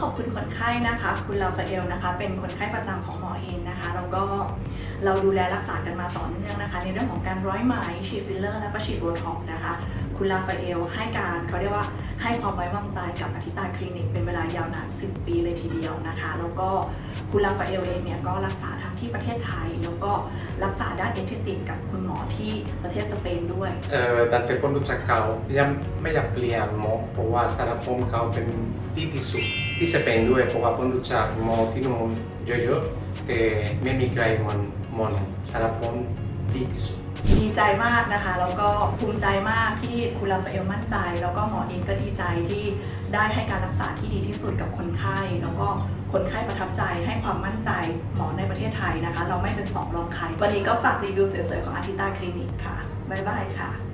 ขอบคุณคนไข้นะคะ คุณลาฟาเอลนะคะ เป็นคนไข้ประจำของหมอเองนะคะแล้วก็เราดูแลรักษากันมาต่อเนื่องนะคะ ในเรื่องของการร้อยไหมฉีดฟิลเลอร์แล้วก็ฉีดโบท็อกนะคะ คุณลาฟาเอลให้การเขาเรียกว่าให้ความไว้วางใจกับอธิตาคลินิกเป็นเวลายาวนาน10 ปีเลยทีเดียวนะคะ แล้วก็ คุณลาฟาเอลเองเนี่ยก็รักษาทั้งที่ประเทศไทย แล้วก็รักษาด้านเอทิติกกับคุณหมอที่ประเทศสเปนด้วย เอ่อแต่เตผมรู้จักเขายังไม่อยากเปลี่ยนหมอเพราะว่าสารพมเขาเป็นดีที่สุดที่สเปนด้วยเพราะว่าผมรู้จักหมอที่นู่นเยอะๆแต่ไม่มีใครมันมอนสารพม ดีที่สุด ดีใจมากนะคะ แล้วก็ภูมิใจมากที่คุณลาฟาเอลมั่นใจ แล้วก็หมอเองก็ดีใจที่ได้ให้การรักษาที่ดีที่สุดกับคนไข้ แล้วก็คนไข้ประทับใจให้ความมั่นใจหมอในประเทศไทยนะคะ เราไม่เป็นสองรองใคร วันนี้ก็ฝากรีวิวสวยๆของอาทิตาคลินิกค่ะ บ๊ายบายค่ะ